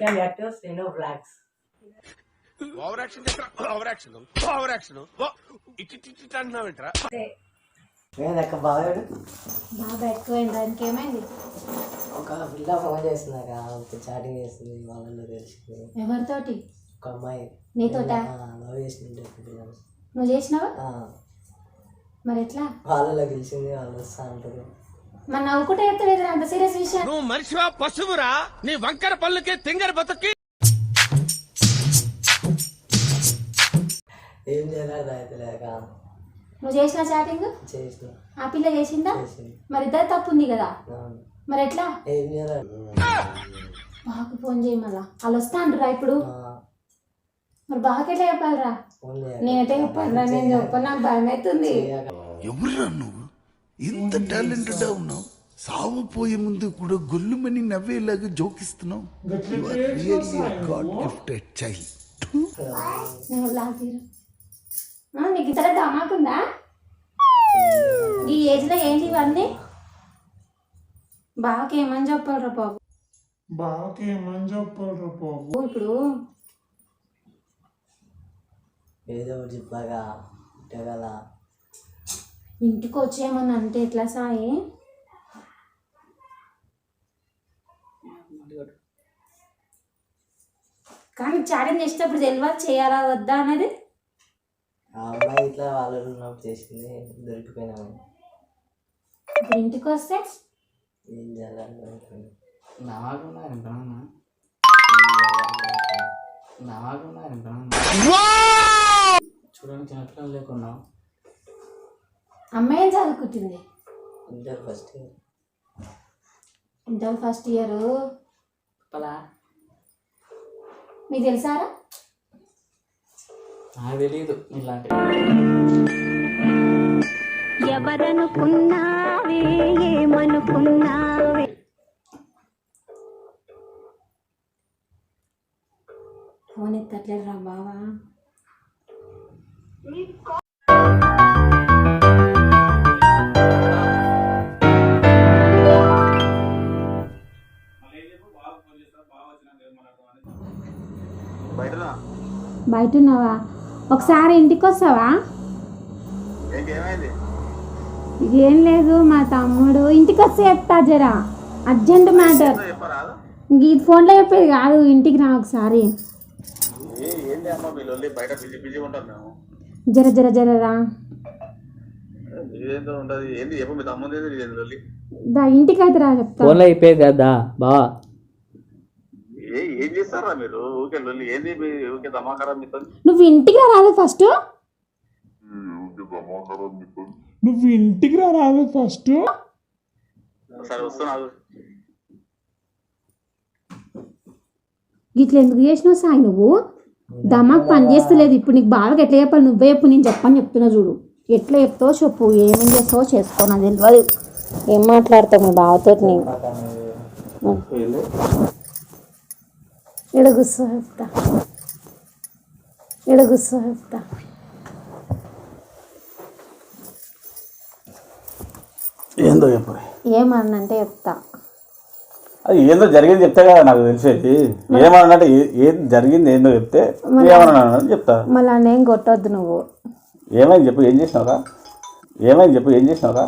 Can you to Steno Vlogs? Over action over action over action ఇటు ఇటు ఇటు అంటున్నావేంట్రా ఏదక్క బాగాడు బాగా ఎక్కువైంది దానికి ఏమైంది ఒక పిల్ల ఫోన్ చేస్తున్నాక చాటింగ్ చేస్తుంది. వాళ్ళలో తెలిసింది ఎవరితోటి? ఒక అమ్మాయి. నీతోటా? లవ్ చేసింది నువ్వు చేసినావా? మరి ఎట్లా వాళ్ళలో గెలిచింది. వాళ్ళు వస్తా అంటారు. మరి నవ్వుకుంటే చెప్తలేదు అంత సీరియస్ విషయం. నువ్వు మనిషివా పశువురా? నీ వంకర పళ్ళుకి తింగర బతుక్కి. ఏం చేయాలి నువ్వు చేసిన చాటింగ్? చేసిన. ఆ పిల్ల చేసిందా? మరి ఇద్దరు తప్పు ఉంది కదా. మరి ఎట్లా? ఏం చేయాలి? బాగా ఫోన్ చేయి మళ్ళా. వాళ్ళు వస్తా అంటారా ఇప్పుడు. మరి బాగా ఎట్లా చెప్పాలిరా? నేనైతే చెప్పాను నేను చెప్పను నాకు భయం అవుతుంది ఎవరురా నువ్వు? ఇంత టాలెంటెడ్ ఉన్నావు. సావు పోయే ముందు కూడా గొల్లుమని నవ్వేలాగా జోకిస్తున్నావు. You are really god gifted child నేను బ్లాక్ తీరు ఆ, నీకు ఇతర ధమాకుందా ఈ ఏజ్లో ఏంటి ఇవన్నీ? బాగా ఏమని చెప్పాలరా బాబు? బాకేమని చెప్పాడు బాబు? ఇప్పుడు ఏదో ఒకటి చెప్పాగా కదా. ఇంటికి వచ్చేయమని అంటే ఎట్లా సాయి? కానీ చాటింగ్ చేసేటప్పుడు తెలియదు చేయాలా వద్దా అనేది? అమ్మాయి ఇట్లా వాళ్ళు ఉన్నప్పుడు చేసింది దొరికిపోయినాము. ఇప్పుడు ఇంటికి వస్తే ఏం చేయాలని అనుకున్నాను. చూడడానికి చిన్నపిల్లలు లేకున్నా. అమ్మాయి ఏం చదువుకుంటుంది. Inter first year. Inter first year. పలా మీకు తెలుసారా నాకు తెలియదు ఇలాంటి. ఎవరనుకున్నావే ఏమనుకున్నావే? ఫోన్ ఎత్తట్లేదు రా బావా బయట ఉన్నావా ఒకసారి ఇంటికి వస్తావా ఏం లేదు మా తమ్ముడు. ఇంటికి వస్తే చెప్తా జరా. Urgent matter. ఇది ఫోన్లో చెప్పేది కాదు ఇంటికి రా ఒకసారి. జర జర జర రా. ఇదేందో ఉండదు ఏంది చెప్పు మీ తమ్ముంది ఏంది నీది లొల్లి? దా ఇంటికి అయితే రా చెప్తా. ఫోన్లో అయిపోయేది కదా బావా. ఏ చేస్తారా మీరు? ఊకే లొల్లి ఏంది మీ ఊకే దమాకరం మీతో నువ్వు ఇంటికి రా రాదు ఫస్ట్ ఊకే దమాకరం మీతో నువ్వు ఇంటికి రా రాదు ఫస్ట్ సరే వస్తున్నావు ఇట్లా ఎందుకు చేసినావు సాయి నువ్వు? దమాక్ పని చేస్తలేదు. ఇప్పుడు నీకు బాగా ఎట్లా చెప్పాలి? నువ్వే చెప్పు నేను చెప్పని చెప్తున్నా చూడు. ఎట్లా చెప్తావో చెప్పు. ఏమేం చేస్తావో చేసుకో నాకు తెలియదు ఏం మాట్లాడతావు మీ బావతో నేను చెప్తా. ఎడగుస్తా చెప్తా. ఏందో చెప్పు. ఏమన్నంటే చెప్తా. అది ఏందో జరిగింది చెప్తే కదా నాకు తెలిసేది. ఏమన్నా ఏం జరిగింది ఏందో చెప్తే ఏమన్నా చెప్తా. మళ్ళీ నేను కొట్టొద్దు నువ్వు. ఏమైంది చెప్పు ఏం చేసినావురా? ఏమైంది చెప్పు ఏం చేసినావురా?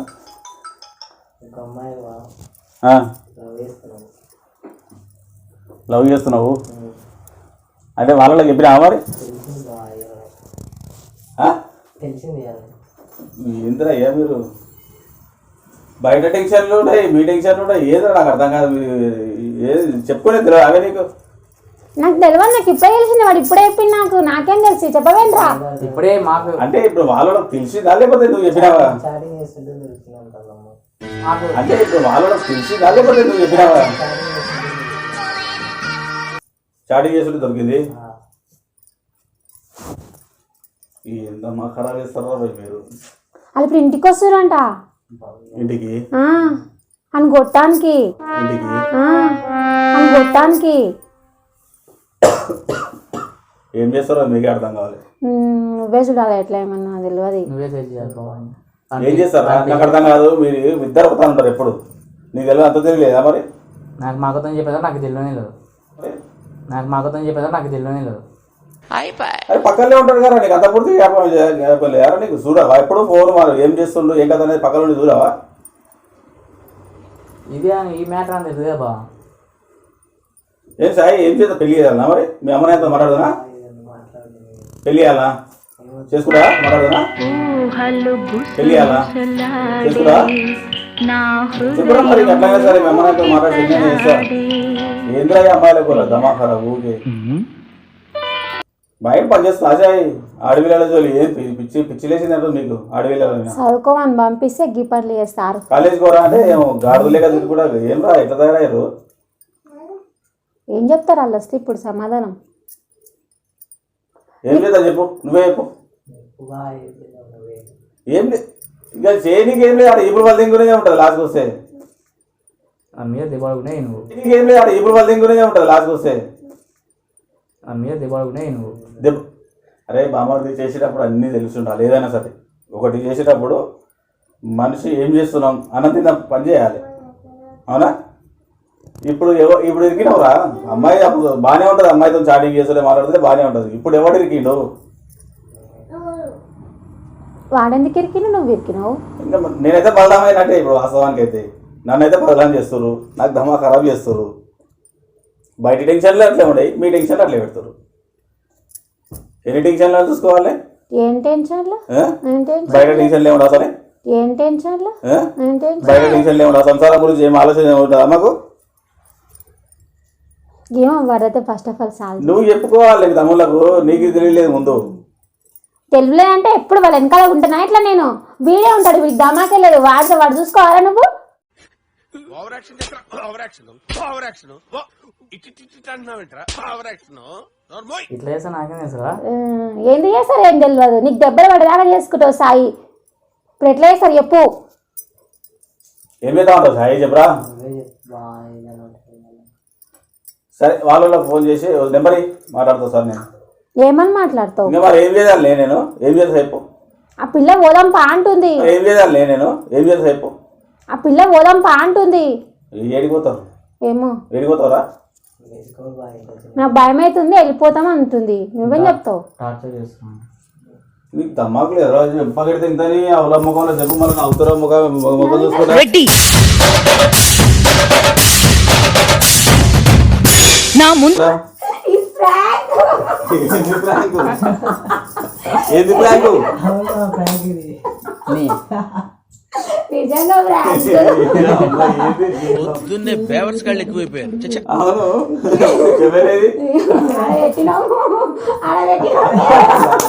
లవ్ చేస్తున్నావు? అంటే వాళ్ళలో చెప్పినా మరి? ఏందిరా ఏ మీరు? బయట టెన్షన్లు ఉన్నాయి మీ టెన్షన్లు ఉన్నాయి ఏదో నాకు అర్థం కాదు మీరు ఏది చెప్పుకునే తెలియదు అవే నీకు. నాకు తెలియదు నాకు ఇప్పుడే తెలిసింది వాడు ఇప్పుడే చెప్పింది నాకు నాకేం తెలిసి చెప్పవేంట్రా? ఇప్పుడే మాకు అంటే ఇప్పుడు వాళ్ళలో తెలిసిందా లేకపోతే నువ్వు చెప్పినావా? అంటే ఇప్పుడు వాళ్ళలో తెలిసిందా లేకపోతే నువ్వు చెప్పినావా? చాటింగ్ చేస్తుంటే దొరికింది. ఏందమ్మా ఖరాబ్ చేస్తారా భయ్ మీరు? వాళ్ళు ఇప్పుడు ఇంటికి వస్తారంట. ఇంటికి? ఆ, అని కొట్టానికి ఇంటికి? అని కొట్టానికి ఏం చేస్తారో మీకే అర్థం కావాలి. నువ్వే చూడాలి ఎట్లా ఏమన్నా తెలియదు నువ్వే ఏం చేస్తారా? నాకు అర్థం కాదు. మీరు ఇద్దరు ఒకతా ఉంటారు ఎప్పుడు? నీకు తెలియదు అంత తెలియలేదా మరి? నాకు మాకు చెప్పేదా నాకు తెలియనే లేదు. నాకు మా అక్కతో చెప్పేదా నాకు తెలియనే లేదు. అరే పక్కనే ఉంటాడు కదా నీకు అంత పూర్తి వ్యాపారం నీకు? చూడవా? ఎప్పుడు ఫోన్ మరి. ఏం చేస్తుండు? ఏం కదా అనేది పక్కన ఉండి చూడవా? ఇది అని ఈ మ్యాటర్ అని తెలియదు బావ ఏం సాయి? ఏం చేద్దా? పెళ్ళి చేయాలనా మరి? మీ అమ్మనాయనతో మాట్లాడదునా పెళ్ళి చేయాలా చేసుకుంటా మాట్లాడదునా పెళ్ళి చేయాలా చేసుకుంటా ఊకే బయట పనిచేస్తా అజయ్ అడవిల జోలి ఏం పిచ్చి పిచ్చి లేచిందంటే మీకు అడవిలో చదువుకోమని పంపిస్తే గీ పనులు చేస్తారు. కాలేజ్ పోరా అంటే ఏమో గాడులు లేక తిరిగి కూడా ఏం రా ఎట్లా తయారయ్యారు? ఏం చెప్తారు వాళ్ళు వస్తే ఇప్పుడు సమాధానం? ఏం చేద్దాం చెప్పు. నువ్వే చెప్పు. ఏం లే ఇక చేయనీకి ఏం లేదు ఇప్పుడు వాళ్ళ దింగునే ఉంటుంది లాస్ట్కి వస్తే. మీద దిగబడుకునే నువ్వు. ఏం లేదు ఇప్పుడు వాళ్ళ దింగునే ఉంటుంది లాస్ట్కి వస్తే. మీద దిగబడుకునే నువ్వు. దెబ్బ అరే బామ్మది చేసేటప్పుడు అన్నీ తెలిసి ఉండాలి ఏదైనా సరే. ఒకటి చేసేటప్పుడు మనిషి ఏం చేస్తున్నాం అన్నది పని చేయాలి. అవునా? ఇప్పుడు ఇప్పుడు ఇరికినవురా? అమ్మాయి అప్పుడు బాగానే ఉంటుంది అమ్మాయితో చాటింగ్ చేస్తుంటే మాట్లాడితే బాగానే ఉంటుంది. ఇప్పుడు ఎవడు ఇరికిండు? వాడెందుకు ఇరికిను నువ్వు ఇరికినావు? ఇంకా నేనైతే బలమైనట్టే ఇప్పుడు వాస్తవానికి అయితే నన్నైతే బదలాం చేస్తారు నాకు దమా ఖరాబ్ చేస్తారు బయట టెన్షన్లు అట్లే ఉండయి మీ టెన్షన్లు అట్లే పెడతారు. ఎన్ని టెన్షన్లు చూసుకోవాలి? ఏం టెన్షన్లు? ఏం టెన్షన్ బయట టెన్షన్లు అసలే? ఏం టెన్షన్లు? ఏం టెన్షన్ బయట టెన్షన్లు సంసారం గురించి ఏం ఆలోచన ఉంటుందా మాకు? ఏమో వాడైతే ఫస్ట్ ఆఫ్ ఆల్ చాలు నువ్వు చెప్పుకోవాలి తమ్ముళ్ళకు నీకు తెలియలేదు ముందు. తెలుగులే అంటే ఎప్పుడు వాళ్ళ వెనకాల ఉంటున్నా? ఇట్లా నేను? వీడే ఉంటాడు వీడికి దమాకే లేదు వాడితే వాడు చూసుకోవాలా నువ్వు? ఓవర్ యాక్షన్ చేస్తా ఓవర్ యాక్షన్ ఓవర్ యాక్షన్ ఇటు ఇటు ఇటు అంటున్నావేంట్రా ఓవర్ యాక్షన్ నోర్మోయ్ ఇట్లా చేస్తే నాకేం తెలుసురా ఆ, ఏంది చేస్తారు? ఏం తెలియదు. నీకు దెబ్బలు పడేదాకా చేసుకుంటావు సాయి. ఇప్పుడు ఎట్లా చేస్తారు చెప్పు. ఏం సాయి? చెప్పరా? సరే వాళ్ళకి ఫోన్ చేసి నెంబర్ మాట్లాడతా సార్ నేను. ఏమని మాట్లాడతావు? ఇంకా మరి ఏం చేయాలి లే నేను? ఏం చేస్తా ఆ పిల్ల పోదాం పా అంటుంది ఏం చేయాలి లే నేను? ఏం చేస్తా ఆ పిల్ల పోదాం పా అంటుంది ఏడిపోతావు? ఏమో. ఏడిపోతావురా? నాకు భయం అవుతుంది వెళ్ళిపోతాం అంటుంది. నువ్వేం చెప్తావు? టార్చర్ చేస్తున్నాను నీకు దమ్మాకు లేదు రోజు ఎంపగడి తిందని అవల ముఖంలో చెప్పు మళ్ళీ అవుతారో ముఖం ముఖం చూసుకుంటా. నా ముందు ఏంది ప్రాంకు ఏంది ప్రాంకు. పొద్దున్నే బేవర్స్ కాళ్ళు ఎక్కువైపోయారు. అవును.